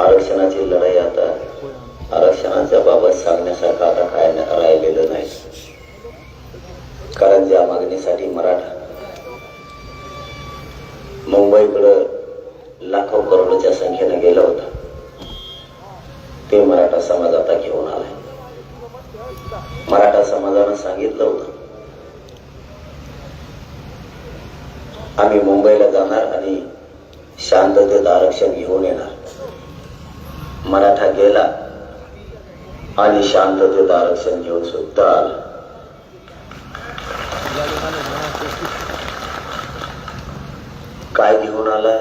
आरक्षणाची लढाई आता आरक्षणाच्या बाबत सांगण्यासारखं आता काय राहिलेलं नाही. कारण ज्या मागणीसाठी मराठा मुंबईकडं लाखो करोडच्या संख्येने गेला होता ते मराठा समाज आता घेऊन आलाय. मराठा समाजानं सांगितलं होतं आम्ही मुंबईला जाणार आणि शांततेत आरक्षण घेऊन येणार मराठा गेला आणि शांततेत आरक्षण घेऊन सुद्धा आला काय घेऊन आलाय?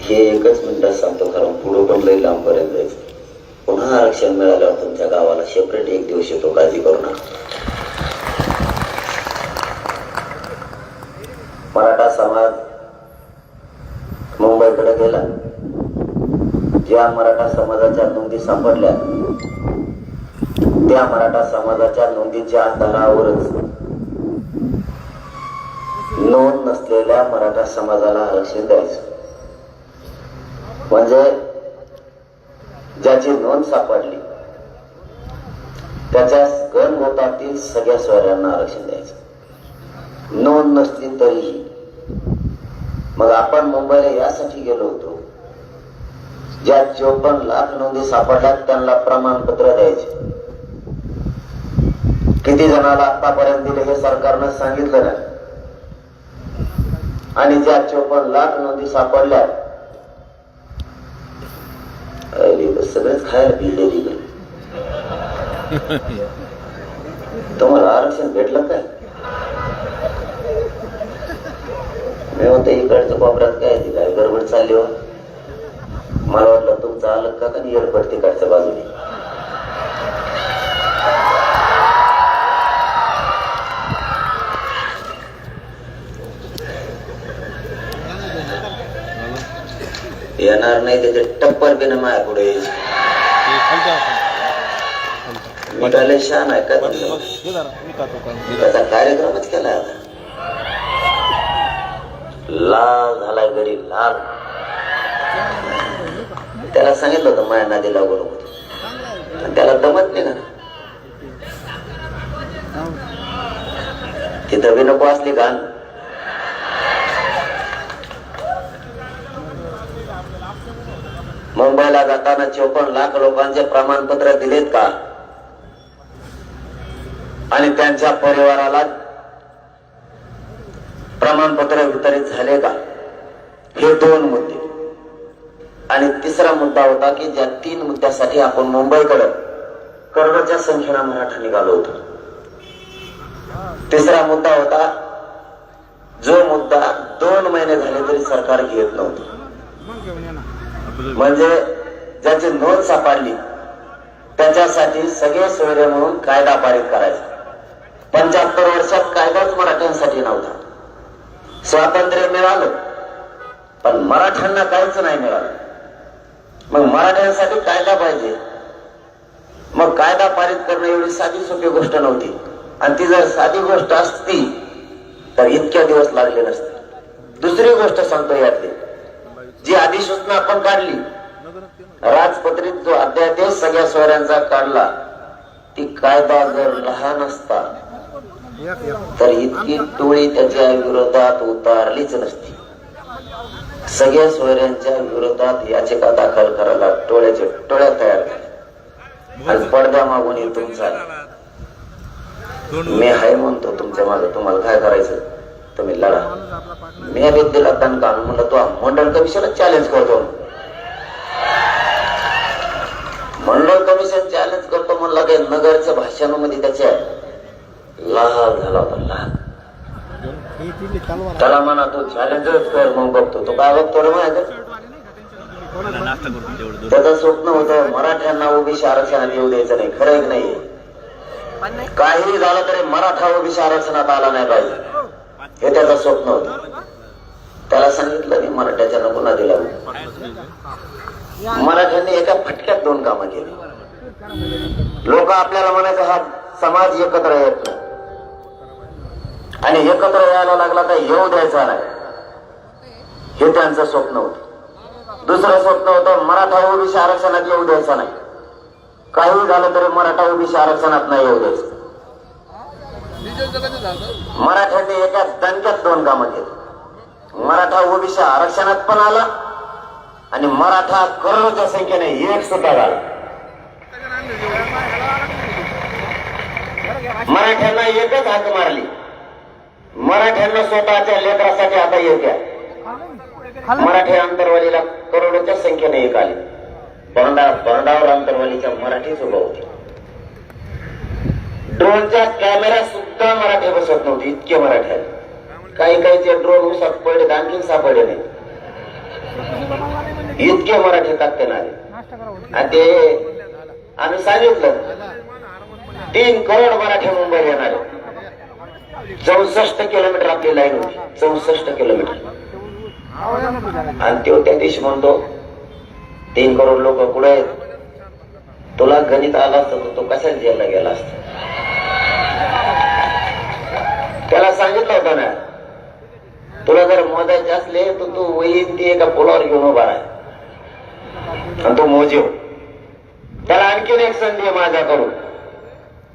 हे एकच मिनिटात सांगतो कारण पुढं पण लई लांबपर्यंत जायचं. पुन्हा आरक्षण मिळाल्यावर तुमच्या गावाला सेपरेट एक दिवस येतो काळजी करू नका मराठा समाज मुंबईकडे गेला ज्या मराठा समाजाच्या नोंदी सापडल्या त्या मराठा समाजाच्या नोंदीच्या आधारावरच नोंद नसलेल्या मराठा समाजाला आरक्षण द्यायचं. म्हणजे ज्याची नोंद सापडली त्याच्या गण गोतातील सगळ्या सोयऱ्यांना आरक्षण द्यायचं. नोंद नसली तरीही मग आपण मुंबईला यासाठी गेलो होतो. ज्या चोपन्न लाख नोंदी सापडल्यात त्यांना प्रमाणपत्र द्यायचे. किती जणाला आतापर्यंत दिले हे सरकारनं सांगितलं नाही आणि ज्या चोपन्न लाख नोंदी सापडल्या सगळेच खायला पिल्ले दिले तुम्हाला आरक्षण भेटलं काय? मी म्हणतो इकडचं कोपऱ्यात काय ती? काय गडबड चालली हो? मला वाटलं तुमचा आलं का का एअरपोर्ट तिकडच्या बाजूने? येणार नाही त्याचे टप्पर बिन माया पुढे. यायची. मी काय शान आहे का त्याचा कार्यक्रमच केला आता. लाल झालाय घरी लाल. त्याला सांगितलं होतं माया नादी लागू नको पण त्याला दमत नाही ना. ती बी नको असली घाण. मुंबईला जाताना चोपन्न लाख लोकांचे प्रमाणपत्र दिलेत का? आणि त्यांच्या परिवाराला प्रमाणपत्र वितरित झाले का? हे दोन मुद्दे. आणि तिसरा मुद्दा होता की ज्या तीन मुद्द्यासाठी आपण मुंबईकडे करोडच्या संख्येनं मराठा निघालो होतो. तिसरा मुद्दा होता जो मुद्दा दोन महिने झाले तरी सरकार घेत नव्हतं. म्हणजे ज्याची नोंद सापडली त्याच्यासाठी सगळे सोयरे म्हणून कायदा पारित करायचा. पंच्याहत्तर वर्षात कायदाच मराठ्यांसाठी नव्हता. स्वातंत्र्य मिळालं पण मराठ्यांना काहीच नाही मिळालं. मग मराठ्यांसाठी कायदा पाहिजे. मग कायदा पारित करणं एवढी साधी सोपी गोष्ट नव्हती. आणि ती जर साधी गोष्ट असती तर इतक्या दिवस लागले नसते. दुसरी गोष्ट सांगतो यातली. जी अधिसूचना आपण काढली राजपत्रित जो अध्यादेश सगळ्या सोयऱ्यांचा काढला ती कायदा जर लहान असता तर इतकी टोळी त्याच्या विरोधात उतारलीच नसती. सगळ्या सोयऱ्यांच्या विरोधात याचिका दाखल करायला टोळ्याचे टोळ्या तयार झाल्या आणि पडद्या मागून हे तुमचा मी हाय म्हणतो तुमच्या मागे तुम्हाला काय करायचं? तुम्ही लढा. मी अभित दिला दणका म्हणलं तो मंडळ कमिशन चॅलेंज करतो. मंडळ कमिशन चॅलेंज करतो म्हणला ते नगरच्या भाषणामध्ये त्याच्या लाल झाला होता लाल. त्याला म्हणा तो चॅलेंजच कर मग बघतो. तो काय बघतो रे माहिती त्याचं स्वप्न होतं मराठ्यांना ओबीसी आरक्षणात येऊ द्यायचं नाही. खरं एक नाही काहीही झालं तरी मराठा ओबीसी आरक्षणात आला नाही पाहिजे. हे त्याचं स्वप्न होतं. त्याला सांगितलं मी मराठ्याच्या गुन्हा दिला मराठ्यांनी एका फटक्यात दोन कामं केली. लोक आपल्याला म्हणायचं हा समाज एकत्र येत नाही आणि एकत्र यायला लागला तर येऊ द्यायचा नाही. हे त्यांचं स्वप्न होत. दुसरं स्वप्न होतं मराठा ओबीसी आरक्षणात येऊ द्यायचा नाही. काही झालं तरी मराठा ओबीसी आरक्षणात नाही येऊ द्यायचं. मराठ्यांनी एका दणक्यात दोन कामं केली. मराठा ओबीसी आरक्षणात पण आला आणि मराठा करोडच्या संख्येने एक सुद्धा झाला. मराठ्यांना एकच हाक मारली. मराठ्यांना स्वतःच्या लेकरासाठी आता येत्या मराठी अंतरवालीला करोडोच्या संख्येने एक आली. बंडा बंडावर अंतरवालीच्या मराठीच उभं होते. ड्रोनच्या कॅमेरा सुद्धा मराठी बसत नव्हती इतके मराठी आहेत काही काहीचे ड्रोन उसात पडले आणखीन सापडले नाही. इतके मराठी ताकते आले. आणि ते आम्ही सांगितलं तीन करोड मराठी मुंबईला येणार. आहे. चौसष्ट किलोमीटर आपली लाईन होती. चौसष्ट किलोमीटर. आणि तो त्या दिवशी म्हणतो तीन करोड लोक कुठे आहेत? तुला गणित आला असतं तो कशाला जेलला गेला असत? त्याला सांगितलं होतं ना तुला जर मोजायचे असले तर तू वही ती एका पुलावर घेऊन उभा राह. आणि तो मोजीव. त्याला आणखीन एक संधी आहे माझ्याकडून.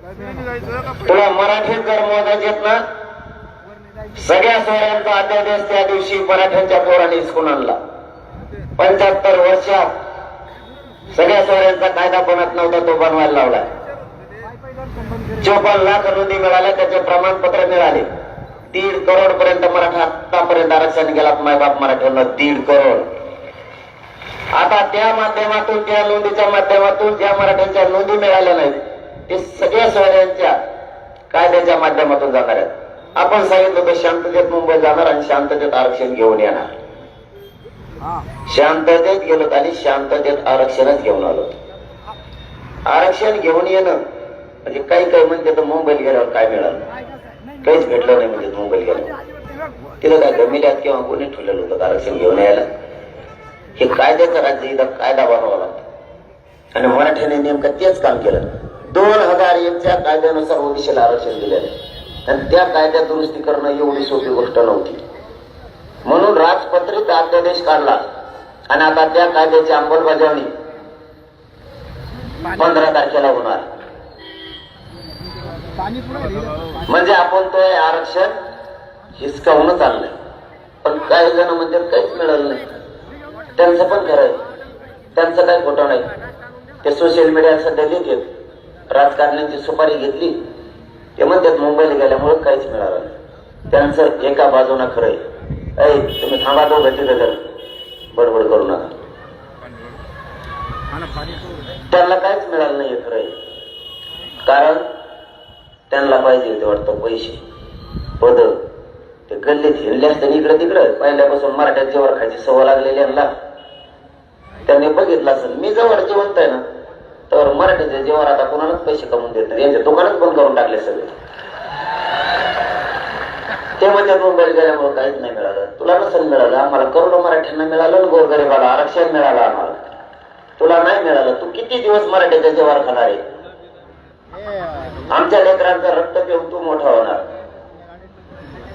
तुला मराठीत जर मोजायचेत ना सगळ्या सोहळ्यांचा अध्यादेश त्या दिवशी मराठ्यांच्या पोराने हिसकून आणला पंच्याहत्तर वर्षात सगळ्या सोहळ्यांचा कायदा बनत नव्हता तो बनवायला लावला चोपन्न लाख नोंदी मिळाल्या त्याचे प्रमाणपत्र मिळाले. दीड करोड पर्यंत मराठा आतापर्यंत आरक्षण गेला मायबाप मराठ्यांना दीड करोड. आता त्या माध्यमातून त्या नोंदीच्या माध्यमातून ज्या मराठ्यांच्या नोंदी मिळाल्या नाहीत ते सगळ्या सोहळ्यांच्या कायद्याच्या माध्यमातून जाणार आहेत. आपण सांगितलं होतं शांततेत मुंबई जाणार आणि शांततेत आरक्षण घेऊन येणार. शांततेत गेलो आणि शांततेत आरक्षणच घेऊन आलो. आरक्षण घेऊन येणं म्हणजे काही काही म्हणते तर मुंबईला गेल्यावर काय मिळालं? काहीच भेटलं नाही म्हणजे मुंबईला गेल्यावर. तिथं काय गमिल्यात किंवा कोणी ठेवलेलं होतं आरक्षण घेऊन यायला? हे कायद्याचं राज्य इथं कायदा बनवावा लागतो. आणि मराठ्याने नेमकं तेच काम केलं. दोन हजार एकच्या कायद्यानुसार ओबीसीला आरक्षण दिलेलं आहे. आणि त्या कायद्यात दुरुस्ती करणं एवढी सोपी गोष्ट नव्हती. म्हणून राजपत्रित अध्यादेश काढला. आणि आता त्या कायद्याची अंमलबजावणी पंधरा तारखेला होणार. म्हणजे आपण तो आरक्षण हिसकावूनच आणलंय पण काही जण म्हणजे काहीच मिळालं नाही. त्यांचं पण खरं आहे. त्यांचं काही खोटं नाही. ते सोशल मीडिया सध्या देत राजकारण्यांची सुपारी घेतली ते म्हणतात मुंबईला गेल्यामुळे काहीच मिळालं नाही. त्यांचं एका बाजूनं खरं आहे तुम्ही थांबा तो घटी जर बडबड करू नका. त्यांना काहीच मिळालं नाही खरं आहे कारण त्यांना पाहिजे ते वाटतं पैसे पद. ते गल्लीत हिंडले असते इकडे तिकडे. पहिल्यापासून मराठ्यात जेव्हा खायची सवय लागलेली यांना. त्यांनी बघितलं असेल मी जवळ जिवंत आहे ना. तर मराठीचे जेवण आता कोणालाच पैसे कमवून देत नाही. यांचे दुकानच बंद करून टाकले सगळे. ते म्हणजे मुंबईला गेल्यामुळे काहीच नाही मिळालं. तुला नसेल मिळालं आम्हाला करोडो मराठ्यांना मिळालं गोरगरीबाला आरक्षण मिळालं आम्हाला. तुला नाही मिळालं तू किती दिवस मराठीच्या जेवार खाणार आहे? आमच्या लेकरांचं रक्त पिऊन तू मोठा होणार.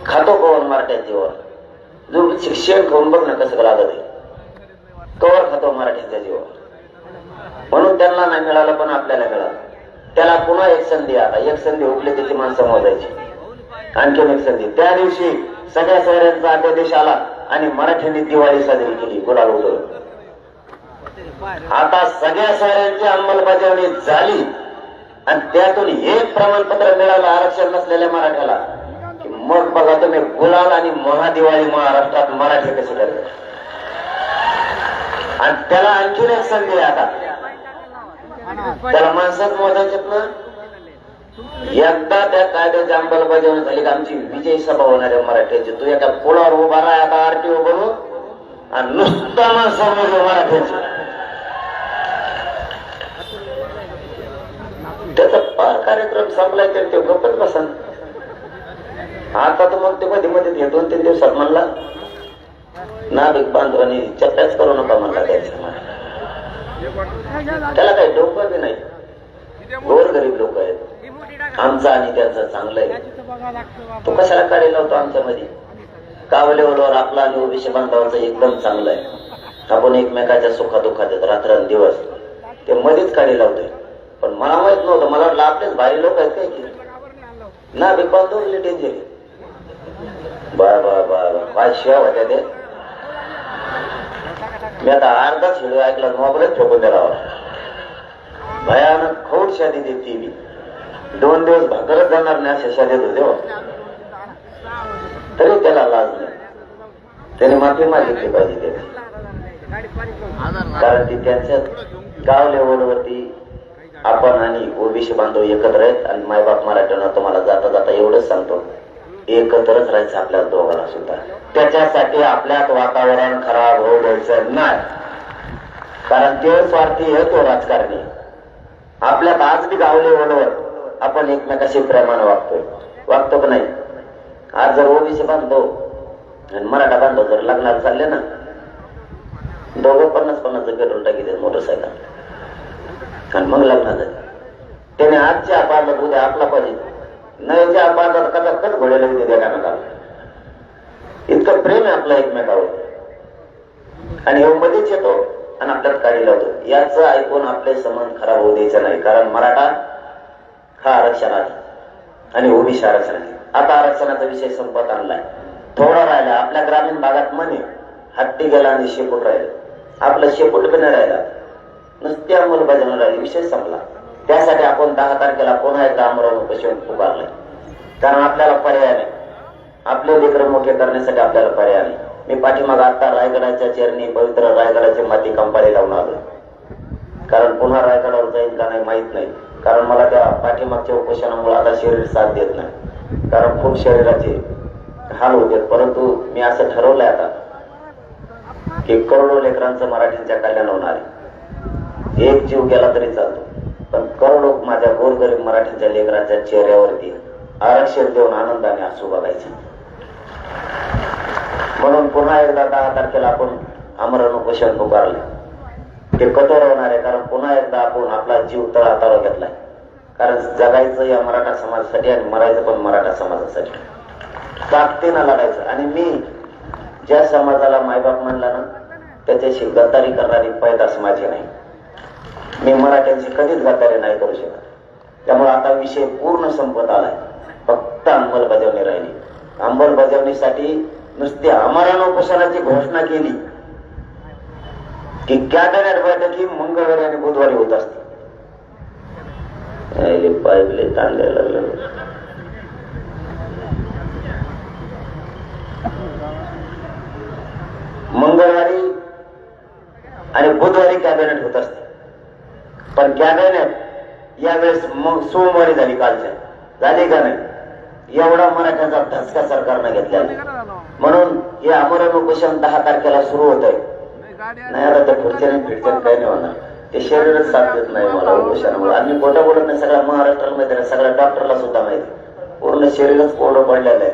खातो कोण मराठ्यात जेवण? जो शिक्षण खाऊन बघ ना कसं लागत आहे? कवर खातो मराठीचा जेवण. म्हणून त्यांना नाही मिळालं पण आपल्याला मिळालं. त्याला पुन्हा एक संधी आता एक संधी हुकली त्याची माणसं मोजायची. आणखीन एक संधी. त्या दिवशी सगळ्या शहरांचा अध्यादेश आला आणि मराठ्यांनी दिवाळी साजरी केली गुलाल उधळून. आता सगळ्या शहरांची अंमलबजावणी झाली आणि त्यातून एक प्रमाणपत्र मिळालं आरक्षण नसलेल्या मराठ्याला. मग बघा तुम्ही गुलाल आणि महादिवाळी महाराष्ट्रात मराठी कशी करते आणि त्याला आणखीन एक संधी आता. त्याला माणसात मोजायचे ना एकदा त्या कायद्याची अंमलबजावणी झाली का आमची विजयी सभा होणार आहे मराठ्याची. तू एका पुलावर उभा राहा आता आरटीओ बनू आणि नुसता माणसं मराठ्याची त्याचा. पार कार्यक्रम संपलाय तर ते गपच बसन. आता तर मग ते मध्ये मध्ये हे दोन तीन दिवसात म्हणला नाभिक बांधवानी चर्चाच करू नका म्हणला त्याच्या त्याला काही डोकं बी नाही. गोर गरीब लोक आहेत. आमचं आणि त्यांचा चांगलं आहे. तो कशाला काढेल होतो आमच्या मध्ये कावलेवर आपला आणि ओबीसी बांधवांचं एकदम चांगलं आहे. आपण एकमेकाच्या सुखादुखात येत रात्र दिवस. ते मध्येच काढी लावतोय. पण मला माहीत नव्हतं. मला वाटलं आपलेच भारी लोक आहेत काय की? ना बिकॉल तो डेंजर बा बा बा बा. काय शिवाय होत्या ते मी आता अर्धा व्हिडिओ ऐकला मोबाईलच फेकून दिला भयानक खोट शादी देते मी. दोन दिवस भाकरच जाणार नाही अशा शादीत होते हो. तरी त्याला लाज नाही. त्याने माफी मागितली पाहिजे त्याची कारण ती त्यांच्या गाव लेवलवरती आपण आणि ओबीसी बांधव एकत्र आहेत आणि मायबाप मराठ्यांना तुम्हाला जाता जाता एवढंच सांगतो. एकत्रच राहायचं आपल्या दोघांना सुद्धा. त्याच्यासाठी आपल्यात वातावरण खराब होऊ द्यायचं नाही. कारण ते स्वार्थी येतो राजकारणी. आपल्यात आज बी गावले लेवलवर आपण एकमेकाशी प्रेमानं वागतोय. वागतो का नाही? आज जर ओबीसी बांधतो आणि मराठा बांधव जर लग्नाला चालले ना दोघं पन्नास पन्नास पेट्रोल टाकी आणि मग लग्नात झाले. त्याने आजच्या अपार्टात उद्या आपला पाहिजे. नव्याच्या अपार्टात कसा कट घोड्याला तिथे इतकं प्रेम आहे आपलं एकमेकावर. आणि हे मध्येच येतो आणि आपल्यात काढी लावतो. याचं ऐकून आपले संबंध खराब होऊ द्यायचं नाही कारण मराठा हा आरक्षण आहे आणि ओबीसी आरक्षण आहे. आता आरक्षणाचा विषय संपत आणलाय. थोडा राहिला आपल्या ग्रामीण भागात म्हणे हत्ती गेला आणि शेपूट राहिलं. आपलं शेपूट पण राहिला. नुसती अंमलबजावणी राहिली विषय संपला. त्यासाठी आपण दहा तारखेला पुन्हा एकदा अमरावती उपोषण पुकारलंय. कारण आपल्याला पर्याय नाही. आपले लेकर मोठे करण्यासाठी आपल्याला पर्याय नाही. मी पाठीमाग आता रायगडाच्या चरणी पवित्र रायगडाची माती कंपाळी लावून आलो कारण पुन्हा रायगडावर जाईल का नाही माहीत नाही. कारण मला त्या पाठीमागच्या उपोषणामुळे आता शरीर साथ देत नाही. कारण खूप शरीराचे हाल होते. परंतु मी असं ठरवलंय आता की करोडो लेकरांचं मराठींच्या कल्याण होणार आहे. एक जीव गेला तरी चालतो. पण करोडो माझ्या गोरगरीब मराठीच्या लेकरांच्या चेहऱ्यावरती आरक्षण देऊन आनंदाने असू बघायचे. म्हणून पुन्हा एकदा दहा तारखेला आपण आमरण उपोषण पुकारले. ते कठोर होणार आहे कारण पुन्हा एकदा आपण आपला जीव तळाताळ घेतलाय. कारण जगायचं या मराठा समाजासाठी आणि मरायचं पण मराठा समाजासाठी. ताकदीनं लढायचं. आणि मी ज्या समाजाला मायबाप म्हणला ना त्याच्याशी गद्दारी करणारी पैदास माझी नाही. मी मराठ्यांची कधीच गद्दारी नाही करू शकत. त्यामुळे आता विषय पूर्ण संपत आलाय. फक्त अंमलबजावणी राहिली. अंमलबजावणीसाठी नुसती अमरण उपोषणाची घोषणा केली की कॅबिनेट बैठकी मंगळवारी आणि बुधवारी होत असते. यायले पाईपले ताणले लागले. मंगळवारी आणि बुधवारी कॅबिनेट होत. पण कॅबिनेट यावेळेस मग सोमवारी झाली कालच्या. झाली का नाही? एवढा मराठ्याचा धसका सरकारनं घेतला म्हणून हे अमर उपोषण दहा तारखेला सुरू होत आहे नाही आता त्या खुर्च्याने फिरच्याने काही नाही होणार. ते शरीरच साथ देत नाही मला उपोषणामुळे आम्ही खोटं बोलत नाही सगळ्या महाराष्ट्राला माहिती आहे सगळ्या डॉक्टरला सुद्धा माहिती पूर्ण शरीरच कोरडं पडलेलं आहे.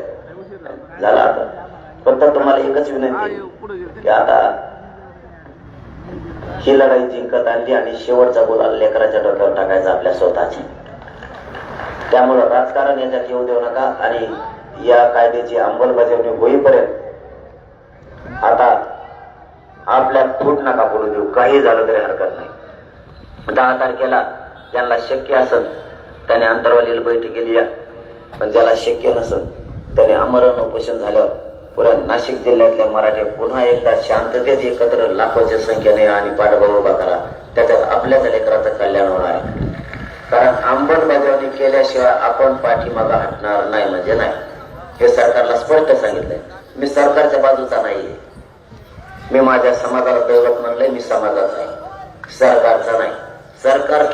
झालं आता. फक्त तुम्हाला एकच विनंती की आता ही लढाई जिंकत आणली आणि शेवटचा गुलाल लेकराच्या डोक्यावर टाकायचा आपल्या स्वतःची. त्यामुळं राजकारण याच्यात येऊ देऊ नका आणि या कायद्याची अंमलबजावणी होईपर्यंत आता आपल्या फूट नका बोलू देऊ. काही झालं तरी हरकत नाही. दहा तारखेला ज्यांना शक्य असेल त्याने अंतरवालीला बैठक केली या पण ज्याला शक्य नसत त्याने अमरण उपोषण झाल्यावर पुरा नाशिक जिल्ह्यातल्या मराठी पुन्हा एकदा शांततेत एकत्र लाखोच्या संख्येने आणि पाठबळ उभा करा. त्याच्यात आपल्याच लेकराचं कल्याण होणार आहे. कारण अंमलबजावणी केल्याशिवाय आपण पाठीमागा हटणार नाही म्हणजे नाही. हे सरकारला स्पष्ट सांगितलंय. मी सरकारच्या बाजूचा नाहीये. मी माझ्या समाजाला दैवत म्हणलंय मी समाजाचा नाही सरकारचा नाही. सरकार